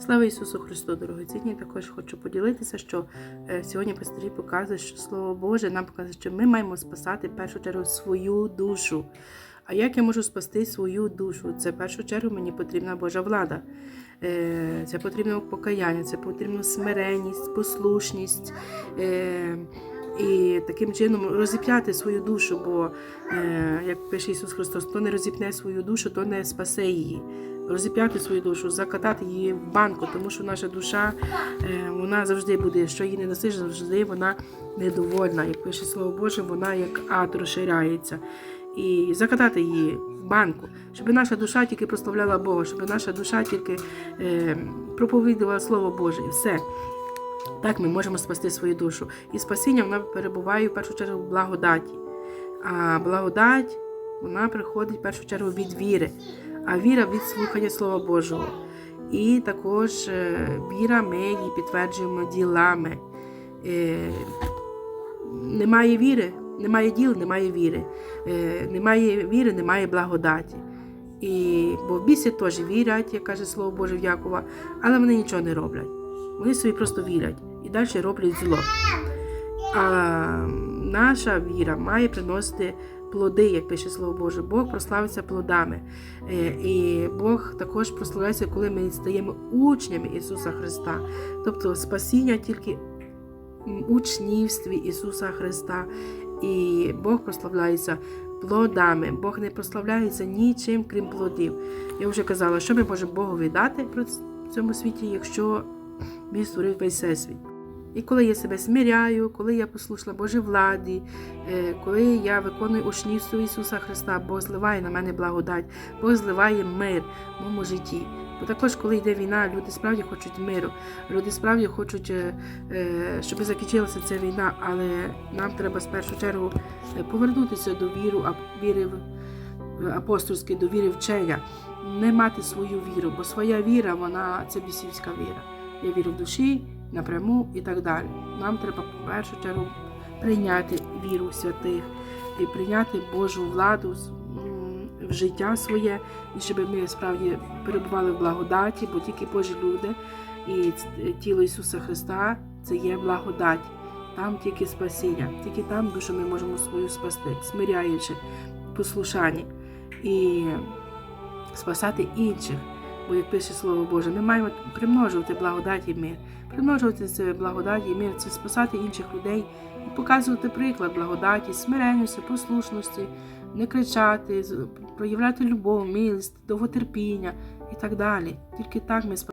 Слава Ісусу Христу, дорогоцінні! Також хочу поділитися, що е, сьогодні пастирі показують, що Слово Боже нам показує, що ми маємо спасати в першу чергу свою душу. А як я можу спасти свою душу? Це в першу чергу мені потрібна Божа влада. Е, Це потрібно покаяння, це потрібно смиренність, послушність. І таким чином розіп'яти свою душу, бо, е, як пише Ісус Христос, хто не розіпне свою душу, то не спасе її. Розіп'яти свою душу, закатати її в банку, тому що наша душа е, вона завжди буде, що її не досиш, завжди вона недовольна. Як пише Слово Боже, вона як ад розширяється. І закатати її в банку, щоб наша душа тільки прославляла Бога, щоб наша душа тільки е, проповідувала Слово Боже, і все. Так ми можемо спасти свою душу. І спасіння вона перебуває в першу чергу в благодаті. А благодать вона приходить в першу чергу від віри, а віра від слухання Слова Божого. І також е, віра ми її підтверджуємо ділами. Е, Немає віри, немає діл, немає віри. Е, Немає віри, немає благодаті. І, бо в бісі теж вірять, як каже Слово Боже в Якова, але вони нічого не роблять. Вони собі просто вірять далі роблять зло. А наша віра має приносити плоди, як пише Слово Боже. Бог прославиться плодами. Е, І Бог також прославляється, коли ми стаємо учнями Ісуса Христа. Тобто спасіння тільки в учнівстві Ісуса Христа. І Бог прославляється плодами. Бог не прославляється нічим, крім плодів. Я вже казала, що ми можемо Богу віддати в цьому світі, якщо Він створив весь всесвіт. І коли я себе смиряю, коли я послушна Божій владі, е, коли я виконую учнівство Ісуса Христа, Бог зливає на мене благодать, Бог зливає мир в моєму житті. Бо також, коли йде війна, люди справді хочуть миру, люди справді хочуть, е, е, щоб закінчилася ця війна, але нам треба з першу чергу повернутися до віру, а- віри апостольської, до віри вчення, не мати свою віру, бо своя віра, вона це бісівська віра. Я вірю в душі, напряму і так далі. Нам треба в першу чергу прийняти віру святих і прийняти Божу владу в життя своє, і щоб ми справді перебували в благодаті, бо тільки Божі люди і тіло Ісуса Христа це є благодать. Там тільки спасіння, тільки там душу ми можемо свою спасти, смиряючи, послушані і спасати інших. Бо як пише Слово Боже, ми маємо примножувати благодать і мир. Примножувати це благодать і мир, це спасати інших людей і показувати приклад благодаті, смиренності, послушності, не кричати, проявляти любов, милість, довготерпіння і так далі. Тільки так ми спасаємо.